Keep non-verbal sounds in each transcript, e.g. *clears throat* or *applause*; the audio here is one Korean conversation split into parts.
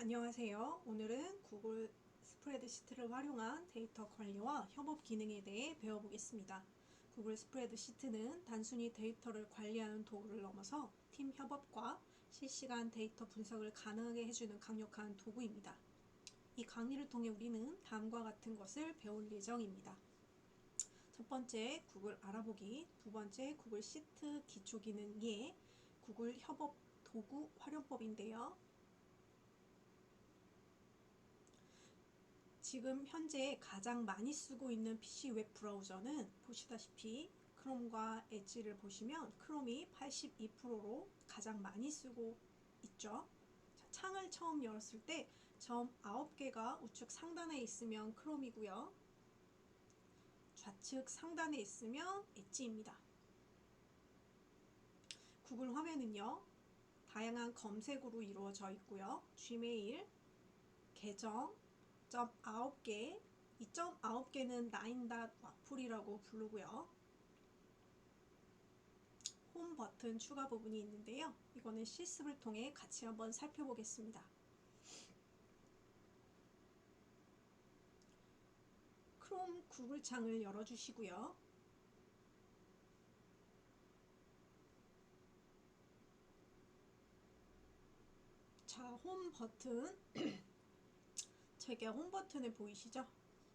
안녕하세요. 오늘은 구글 스프레드시트를 활용한 데이터 관리와 협업 기능에 대해 배워보겠습니다. 구글 스프레드시트는 단순히 데이터를 관리하는 도구를 넘어서 팀 협업과 실시간 데이터 분석을 가능하게 해주는 강력한 도구입니다. 이 강의를 통해 우리는 다음과 같은 것을 배울 예정입니다. 첫 번째 구글 알아보기, 두 번째 구글 시트 기초 기능 이해, 구글 협업 도구 활용법인데요. 지금 현재 가장 많이 쓰고 있는 PC 웹 브라우저는 보시다시피 크롬과 엣지를 보시면 크롬이 82%로 가장 많이 쓰고 있죠. 자, 창을 처음 열었을 때 점 9개가 우측 상단에 있으면 크롬이고요. 좌측 상단에 있으면 엣지입니다. 구글 화면은요. 다양한 검색으로 이루어져 있고요. Gmail, 계정, 점 9개, 이점 9개는 9.와플이라고 부르고요. 홈 버튼 추가 부분이 있는데요. 이거는 실습을 통해 같이 한번 살펴보겠습니다. 크롬 구글 창을 열어주시고요. 자, 홈 버튼 *clears throat* 제게 홈 버튼을 보이시죠?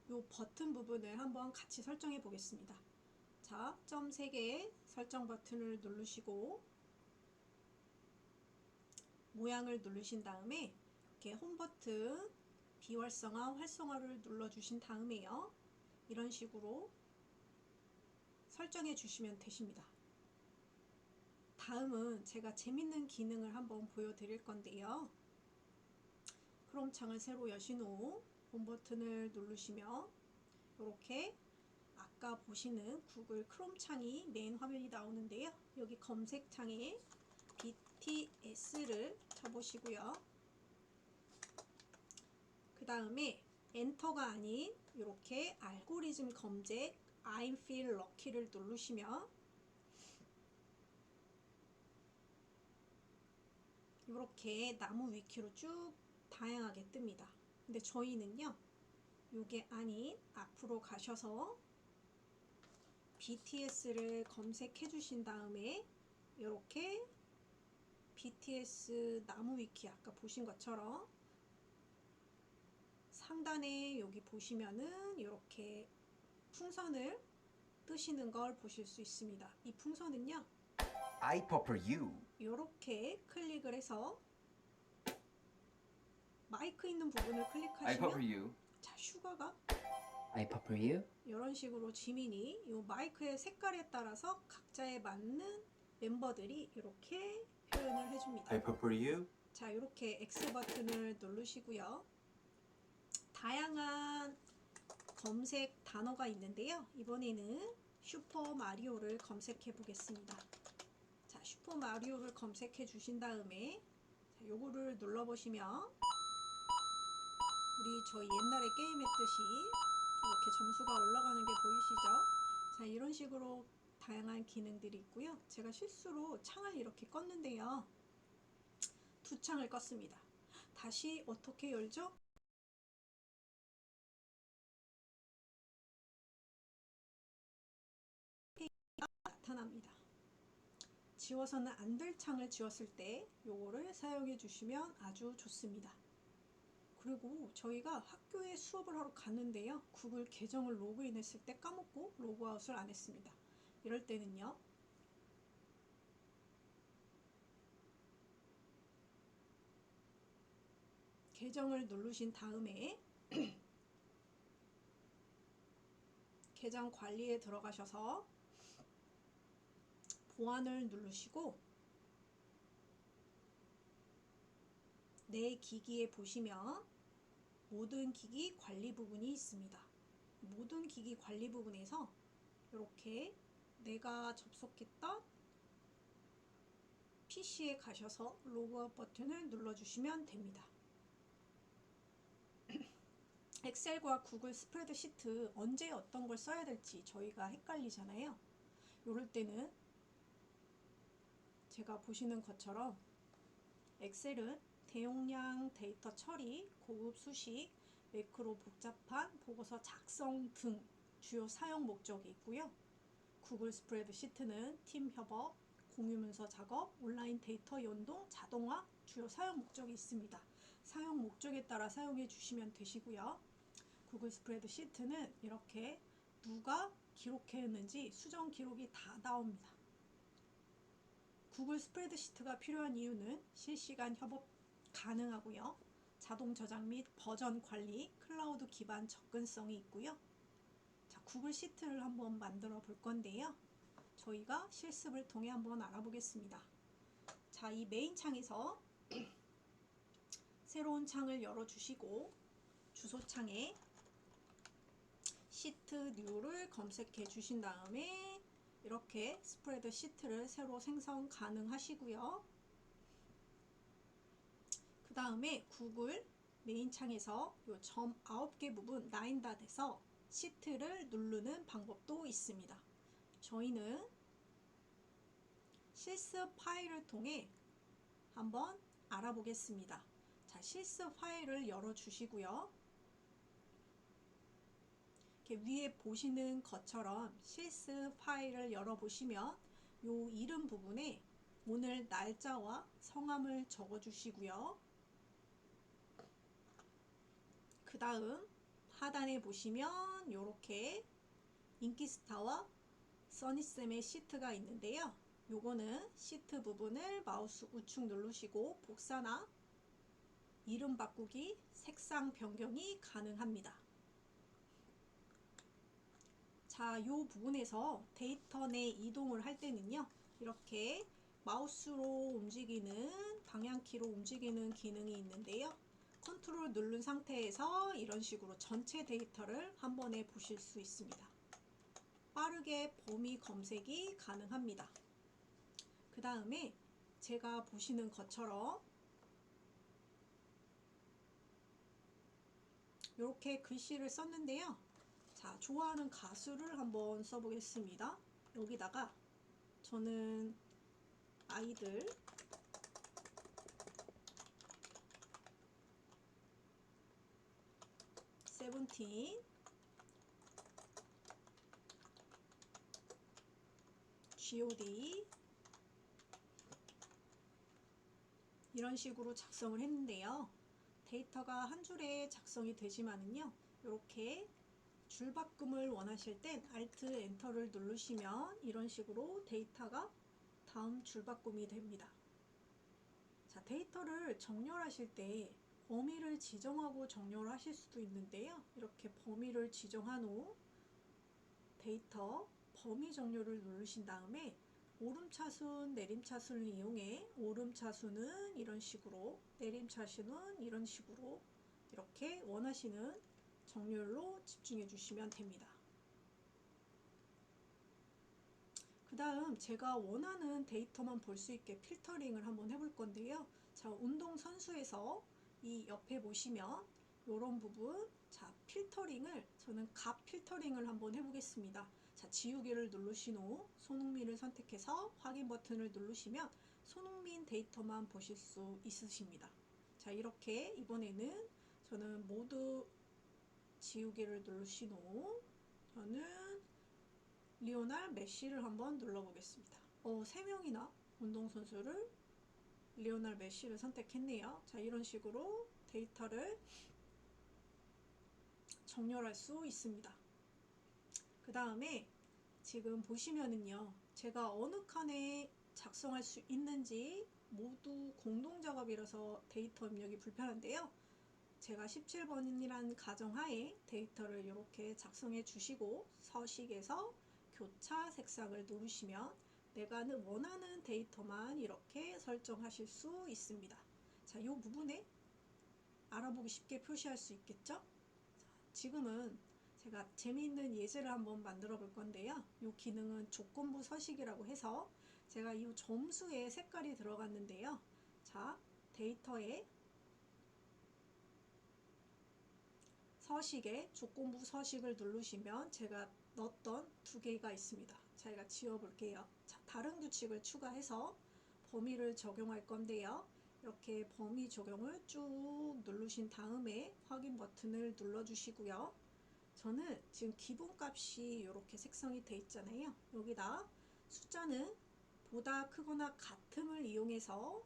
이 버튼 부분을 한번 같이 설정해 보겠습니다. 자, 점 3개 설정 버튼을 누르시고 모양을 누르신 다음에 이렇게 홈 버튼 비활성화 활성화를 눌러 주신 다음에요. 이런 식으로 설정해 주시면 되십니다. 다음은 제가 재밌는 기능을 한번 보여드릴 건데요. 크롬 창을 새로 여신 후 홈 버튼을 누르시면 이렇게 아까 보시는 구글 크롬 창이 메인 화면이 나오는데요. 여기 검색 창에 BTS를 쳐보시고요. 그 다음에 엔터가 아닌 이렇게 알고리즘 검색 I'm feel lucky를 누르시면 이렇게 나무 위키로 쭉 다양하게 뜹니다. 근데 저희는요, 요게 아닌 앞으로 가셔서 BTS를 검색해 주신 다음에 이렇게 BTS 나무 위키 아까 보신 것처럼 상단에 여기 보시면은 이렇게 풍선을 뜨시는 걸 보실 수 있습니다. 이 풍선은요, I prefer you. 이렇게 클릭을 해서 마이크 있는 부분을 I prefer 클릭하시면 you. 자 슈가가 I prefer you. 이런 식으로 지민이 이 마이크의 색깔에 따라서 각자에 맞는 멤버들이 이렇게 표현을 해줍니다. I prefer you. 자 이렇게 X 버튼을 누르시고요. 다양한 검색 단어가 있는데요. 이번에는 슈퍼 마리오를 검색해 보겠습니다. 자 슈퍼 마리오를 검색해 주신 다음에 자, 요거를 눌러 보시면 우리 저희 옛날에 게임했듯이 이렇게 점수가 올라가는 게 보이시죠? 자 이런 식으로 다양한 기능들이 있고요. 제가 실수로 창을 이렇게 껐는데요. 두 창을 껐습니다. 다시 어떻게 열죠? 나타납니다. 지워서는 안 될 창을 지웠을 때 요거를 사용해 주시면 아주 좋습니다. 그리고 저희가 학교에 수업을 하러 갔는데요. 구글 계정을 로그인했을 때 까먹고 로그아웃을 안 했습니다. 이럴 때는요. 계정을 누르신 다음에 *clears throat* 계정 관리에 들어가셔서 보안을 누르시고 내 기기에 보시면 모든 기기 관리 부분이 있습니다. 모든 기기 관리 부분에서 이렇게 내가 접속했던 PC에 가셔서 로그아웃 버튼을 눌러주시면 됩니다. *clears throat* 엑셀과 구글 스프레드시트 언제 어떤 걸 써야 될지 저희가 헷갈리잖아요. 이럴 때는 제가 보시는 것처럼 엑셀은 대용량 데이터 처리, 고급 수식, 매크로 복잡한 보고서 작성 등 주요 사용 목적이 있고요. 구글 스프레드시트는 팀 협업, 공유 문서 작업, 온라인 데이터 연동, 자동화 주요 사용 목적이 있습니다. 사용 목적에 따라 사용해 주시면 되시고요. 구글 스프레드시트는 이렇게 누가 기록했는지 수정 기록이 다 나옵니다. 구글 스프레드시트가 필요한 이유는 실시간 협업 가능하고요. 자동 저장 및 버전 관리, 클라우드 기반 접근성이 있고요. 자, 구글 시트를 한번 만들어 볼 건데요. 저희가 실습을 통해 한번 알아보겠습니다. 자, 이 메인 창에서 *clears throat* 새로운 창을 열어 주시고 주소 창에 시트 뉴를 검색해 주신 다음에 이렇게 스프레드 시트를 새로 생성 가능하시고요. 그 다음에 구글 메인 창에서 요점 9개 부분 라인닷에서 시트를 누르는 방법도 있습니다. 저희는 실습 파일을 통해 한번 알아보겠습니다. 자, 실습 파일을 열어 주시고요. 이렇게 위에 보시는 것처럼 실습 파일을 열어보시면 요 이름 부분에 오늘 날짜와 성함을 적어주시고요. 그 다음 하단에 보시면 이렇게 인기스타와 써니쌤의 시트가 있는데요. 요거는 시트 부분을 마우스 우측 누르시고 복사나 이름 바꾸기, 색상 변경이 가능합니다. 자, 요 부분에서 데이터 내 이동을 할 때는요. 이렇게 마우스로 움직이는 방향키로 움직이는 기능이 있는데요. 컨트롤 누른 상태에서 이런 식으로 전체 데이터를 한 번에 보실 수 있습니다. 빠르게 범위 검색이 가능합니다. 그 다음에 제가 보시는 것처럼 이렇게 글씨를 썼는데요. 자, 좋아하는 가수를 한번 써보겠습니다. 여기다가 저는 아이들 세븐틴 G.O.D 이런 식으로 작성을 했는데요. 데이터가 한 줄에 작성이 되지만은요. 이렇게 줄바꿈을 원하실 땐 Alt 엔터를 누르시면 이런 식으로 데이터가 다음 줄바꿈이 됩니다. 자, 데이터를 정렬하실 때 범위를 지정하고 정렬 하실 수도 있는데요. 이렇게 범위를 지정한 후 데이터 범위 정렬을 누르신 다음에 오름차순, 내림차순을 이용해 오름차순은 이런 식으로, 내림차순은 이런 식으로 이렇게 원하시는 정렬로 집중해 주시면 됩니다. 그 다음 제가 원하는 데이터만 볼 수 있게 필터링을 한번 해볼 건데요. 자, 운동선수에서 이 옆에 보시면 이런 부분, 자, 필터링을 저는 값 필터링을 한번 해보겠습니다. 자, 지우개를 누르신 후 손흥민을 선택해서 확인 버튼을 누르시면 손흥민 데이터만 보실 수 있으십니다. 자, 이렇게 이번에는 저는 모두 지우개를 누르신 후 저는 리오날 메시를 한번 눌러보겠습니다. 어, 3명이나 운동선수를 리오날 메시를 선택했네요. 자, 이런 식으로 데이터를 정렬할 수 있습니다. 그 다음에 지금 보시면은요, 제가 어느 칸에 작성할 수 있는지 모두 공동 작업이라서 데이터 입력이 불편한데요. 제가 17번이라는 가정하에 데이터를 이렇게 작성해 주시고 서식에서 교차 색상을 누르시면 내가 원하는 데이터만 이렇게 설정하실 수 있습니다. 자, 이 부분에 알아보기 쉽게 표시할 수 있겠죠? 자, 지금은 제가 재미있는 예제를 한번 만들어 볼 건데요. 이 기능은 조건부 서식이라고 해서 제가 이 점수에 색깔이 들어갔는데요. 자, 데이터에 서식에 조건부 서식을 누르시면 제가 넣었던 두 개가 있습니다. 제가 지워 볼게요. 자, 다른 규칙을 추가해서 범위를 적용할 건데요. 이렇게 범위 적용을 쭉 누르신 다음에 확인 버튼을 눌러주시고요. 저는 지금 기본값이 이렇게 색상이 돼 있잖아요. 여기다 숫자는 보다 크거나 같음을 이용해서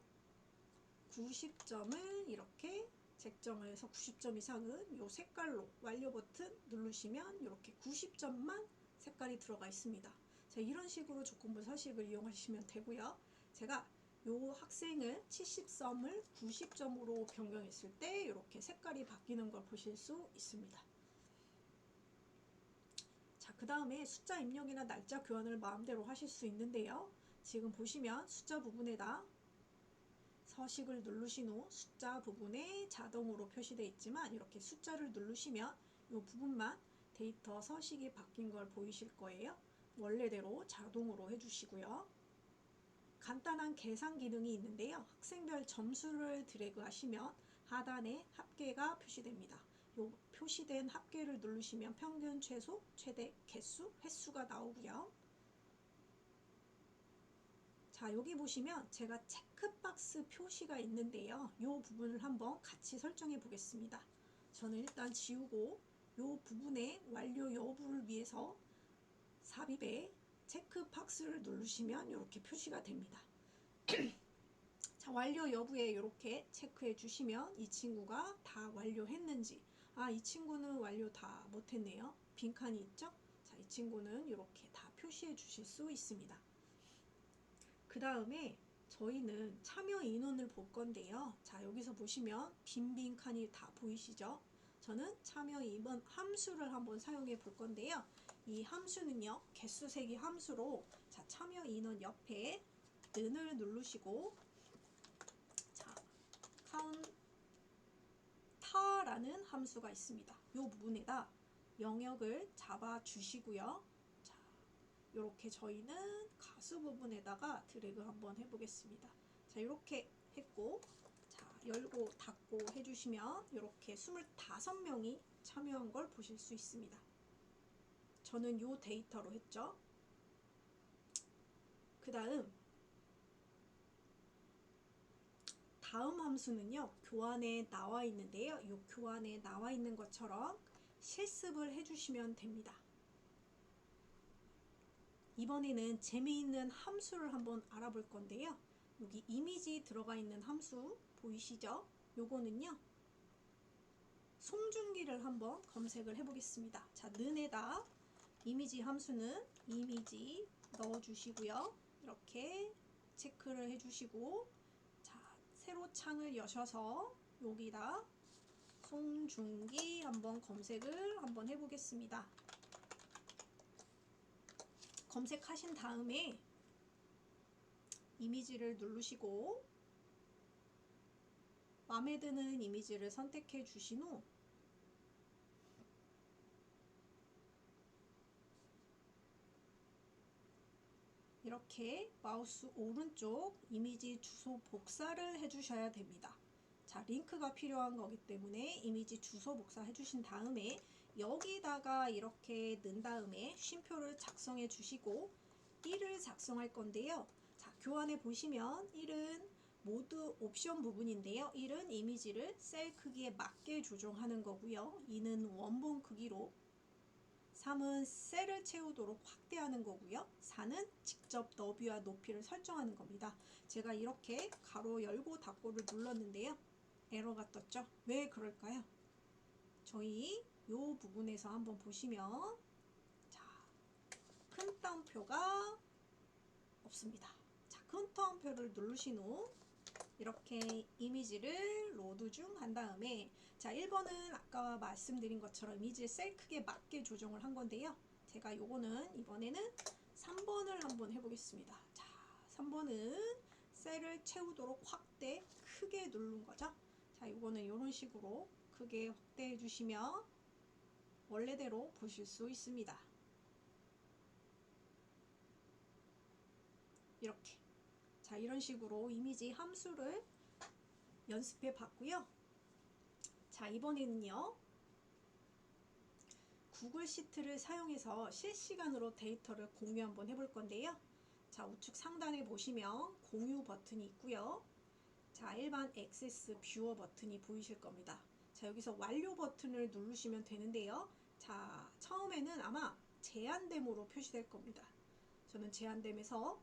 90점을 이렇게 책정을 해서 90점 이상은 이 색깔로 완료 버튼 누르시면 이렇게 90점만 색깔이 들어가 있습니다. 자, 이런 식으로 조건부 서식을 이용하시면 되고요. 제가 요 학생을 70점을 90점으로 변경했을 때 이렇게 색깔이 바뀌는 걸 보실 수 있습니다. 자, 그 다음에 숫자 입력이나 날짜 교환을 마음대로 하실 수 있는데요. 지금 보시면 숫자 부분에다 서식을 누르신 후 숫자 부분에 자동으로 표시되어 있지만 이렇게 숫자를 누르시면 이 부분만 데이터 서식이 바뀐 걸 보이실 거예요. 원래대로 자동으로 해주시고요. 간단한 계산 기능이 있는데요. 학생별 점수를 드래그 하시면 하단에 합계가 표시됩니다. 요 표시된 합계를 누르시면 평균 최소, 최대 개수, 횟수가 나오고요. 자, 여기 보시면 제가 체크박스 표시가 있는데요. 이 부분을 한번 같이 설정해 보겠습니다. 저는 일단 지우고 이 부분의 완료 여부를 위해서 삽입에 체크 박스를 누르시면 이렇게 표시가 됩니다. *clears throat* 자, 완료 여부에 이렇게 체크해 주시면 이 친구가 다 완료했는지 아, 이 친구는 완료 다 못했네요. 빈칸이 있죠? 자, 이 친구는 이렇게 다 표시해 주실 수 있습니다. 그 다음에 저희는 참여 인원을 볼 건데요. 자, 여기서 보시면 빈 빈 칸이 다 보이시죠? 저는 참여 인원 함수를 한번 사용해 볼 건데요. 이 함수는요, 개수 세기 함수로 자, 참여 인원 옆에 는을 누르시고 자, 카운타라는 함수가 있습니다. 이 부분에다 영역을 잡아 주시고요. 자, 이렇게 저희는 가수 부분에다가 드래그 한번 해보겠습니다. 자, 이렇게 했고, 자, 열고 닫고 해주시면 이렇게 25명이 참여한 걸 보실 수 있습니다. 저는 요 데이터로 했죠. 그 다음, 다음 함수는요, 교환에 나와 있는데요. 이 교환에 나와 있는 것처럼 실습을 해주시면 됩니다. 이번에는 재미있는 함수를 한번 알아볼 건데요. 여기 이미지 들어가 있는 함수 보이시죠? 요거는요. 송중기를 한번 검색을 해보겠습니다. 자, 는에다 이미지 함수는 이미지 넣어주시고요. 이렇게 체크를 해주시고 자, 새로 창을 여셔서 여기다 송중기 한번 검색을 한번 해보겠습니다. 검색하신 다음에 이미지를 누르시고 마음에 드는 이미지를 선택해 주신 후 이렇게 마우스 오른쪽 이미지 주소 복사를 해주셔야 됩니다. 자, 링크가 필요한 거기 때문에 이미지 주소 복사 해주신 다음에 여기다가 이렇게 넣은 다음에 쉼표를 작성해 주시고 1을 작성할 건데요. 자, 교환해 보시면 1은 모두 옵션 부분인데요. 1은 이미지를 셀 크기에 맞게 조정하는 거고요. 2는 원본 크기로 3은 셀을 채우도록 확대하는 거고요. 4는 직접 너비와 높이를 설정하는 겁니다. 제가 이렇게 가로 열고 닫고를 눌렀는데요. 에러가 떴죠? 왜 그럴까요? 저희 요 부분에서 한번 보시면 자, 큰 따옴표가 없습니다. 자, 큰 따옴표를 누르신 후 이렇게 이미지를 로드 중 한 다음에 자 1번은 아까 말씀드린 것처럼 이미지 셀 크기에 맞게 조정을 한 건데요. 제가 요거는 이번에는 3번을 한번 해보겠습니다. 자 3번은 셀을 채우도록 확대 크게 누른 거죠. 자 요거는 이런 식으로 크게 확대해 주시면 원래대로 보실 수 있습니다. 이렇게 자 이런 식으로 이미지 함수를 연습해 봤고요. 자 이번에는요. 구글 시트를 사용해서 실시간으로 데이터를 공유 한번 해볼 건데요. 자 우측 상단에 보시면 공유 버튼이 있고요. 자, 일반 액세스 뷰어 버튼이 보이실 겁니다. 자, 여기서 완료 버튼을 누르시면 되는데요. 자, 처음에는 아마 제한됨으로 표시될 겁니다. 저는 제한됨에서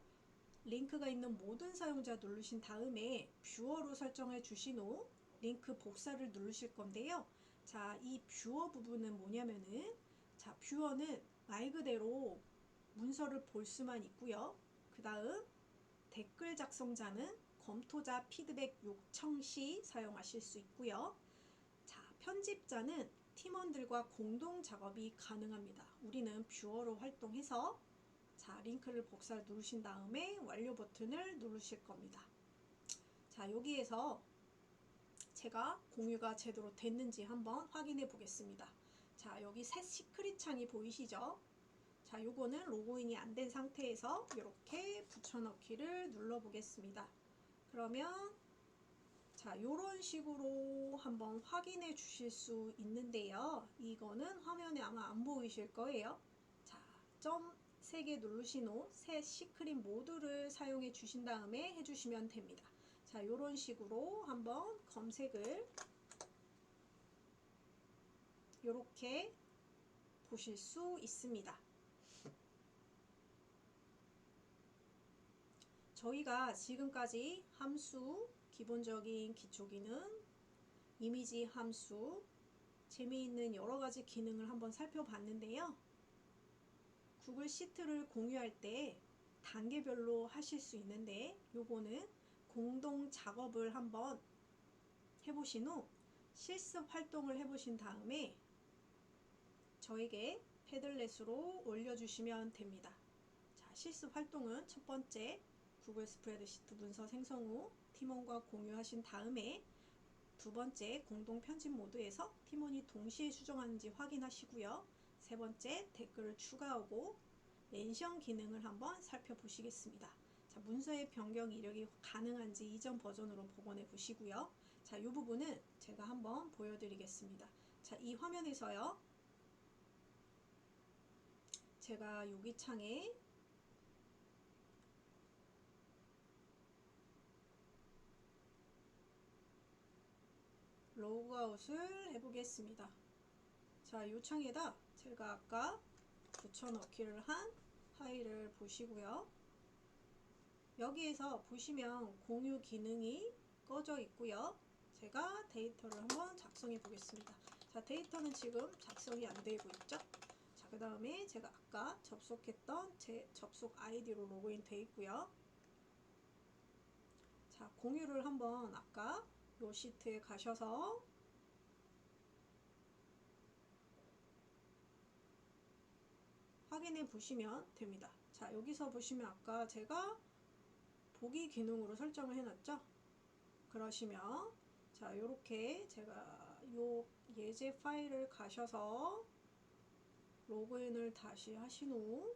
링크가 있는 모든 사용자 누르신 다음에 뷰어로 설정해 주신 후 링크 복사를 누르실 건데요. 자, 이 뷰어 부분은 뭐냐면은 자, 뷰어는 말 그대로 문서를 볼 수만 있고요. 그 다음 댓글 작성자는 검토자 피드백 요청 시 사용하실 수 있고요. 자, 편집자는 팀원들과 공동 작업이 가능합니다. 우리는 뷰어로 활동해서 자, 링크를 복사를 누르신 다음에 완료 버튼을 누르실 겁니다. 자, 여기에서 제가 공유가 제대로 됐는지 한번 확인해 보겠습니다. 자, 여기 새 시크릿 창이 보이시죠? 자, 요거는 로그인이 안 된 상태에서 이렇게 붙여넣기를 눌러 보겠습니다. 그러면 자, 요런 식으로 한번 확인해 주실 수 있는데요. 이거는 화면에 아마 안 보이실 거예요. 자, 점 3개 누르신 후새 시크릿 모드를 사용해 주신 다음에 해주시면 됩니다. 자, 요런 식으로 한번 검색을 요렇게 보실 수 있습니다. 저희가 지금까지 함수, 기본적인 기초 기능, 이미지 함수, 재미있는 여러 가지 기능을 한번 살펴봤는데요. 구글 시트를 공유할 때 단계별로 하실 수 있는데 요거는 공동 작업을 한번 해보신 후 실습 활동을 해보신 다음에 저에게 패들렛으로 올려주시면 됩니다. 자, 실습 활동은 첫 번째 구글 스프레드시트 문서 생성 후 팀원과 공유하신 다음에 두 번째 공동 편집 모드에서 팀원이 동시에 수정하는지 확인하시고요. 세 번째 댓글을 추가하고 멘션 기능을 한번 살펴보시겠습니다. 자, 문서의 변경 이력이 가능한지 이전 버전으로 복원해 보시고요. 자, 이 부분은 제가 한번 보여드리겠습니다. 자, 이 화면에서요. 제가 여기 창에 로그아웃을 해보겠습니다. 자, 이 창에다 제가 아까 붙여넣기를 한 파일을 보시고요. 여기에서 보시면 공유 기능이 꺼져 있고요. 제가 데이터를 한번 작성해 보겠습니다. 자, 데이터는 지금 작성이 안 되고 있죠? 자, 그 다음에 제가 아까 접속했던 제 접속 아이디로 로그인 돼 있고요. 자, 공유를 한번 아까 요 시트에 가셔서 확인해 보시면 됩니다. 자, 여기서 보시면 아까 제가 보기 기능으로 설정을 해놨죠? 그러시면 자, 요렇게 제가 요 예제 파일을 가셔서 로그인을 다시 하신 후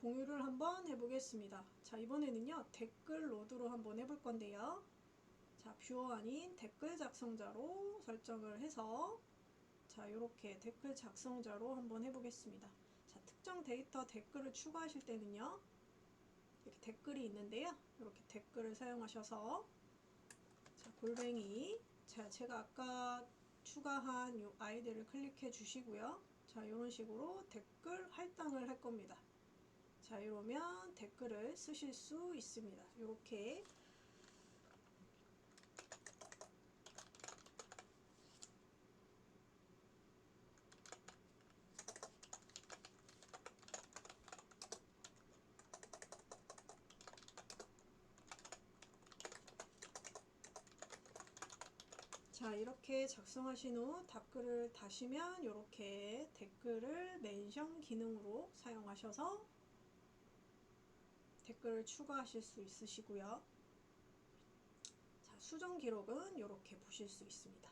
공유를 한번 해보겠습니다. 자, 이번에는요, 댓글 로드로 한번 해볼 건데요. 자, 뷰어 아닌 댓글 작성자로 설정을 해서 자, 이렇게 댓글 작성자로 한번 해보겠습니다. 자, 특정 데이터 댓글을 추가하실 때는요, 이렇게 댓글이 있는데요. 이렇게 댓글을 사용하셔서 자, 골뱅이 자, 제가 아까 추가한 이 아이디를 클릭해 주시고요. 자, 이런 식으로 댓글 할당을 할 겁니다. 자, 이러면 댓글을 쓰실 수 있습니다. 이렇게 자 이렇게 작성하신 후 댓글을 다시면 이렇게 댓글을 멘션 기능으로 사용하셔서 댓글을 추가하실 수 있으시고요. 자, 수정 기록은 이렇게 보실 수 있습니다.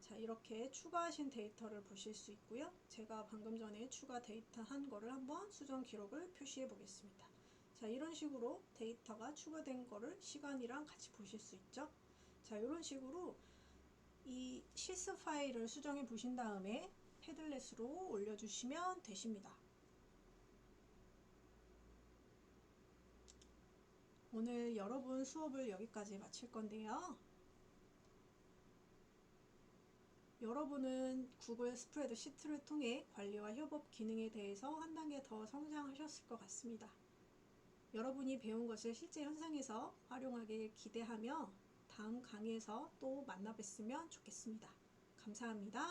자, 이렇게 추가하신 데이터를 보실 수 있고요. 제가 방금 전에 추가 데이터 한 거를 한번 수정 기록을 표시해 보겠습니다. 자, 이런 식으로 데이터가 추가된 거를 시간이랑 같이 보실 수 있죠. 자, 이런 식으로 이 시스 파일을 수정해 보신 다음에 패들렛으로 올려주시면 되십니다. 오늘 여러분 수업을 여기까지 마칠 건데요. 여러분은 구글 스프레드 시트를 통해 관리와 협업 기능에 대해서 한 단계 더 성장하셨을 것 같습니다. 여러분이 배운 것을 실제 현장에서 활용하길 기대하며 다음 강의에서 또 만나 뵀으면 좋겠습니다. 감사합니다.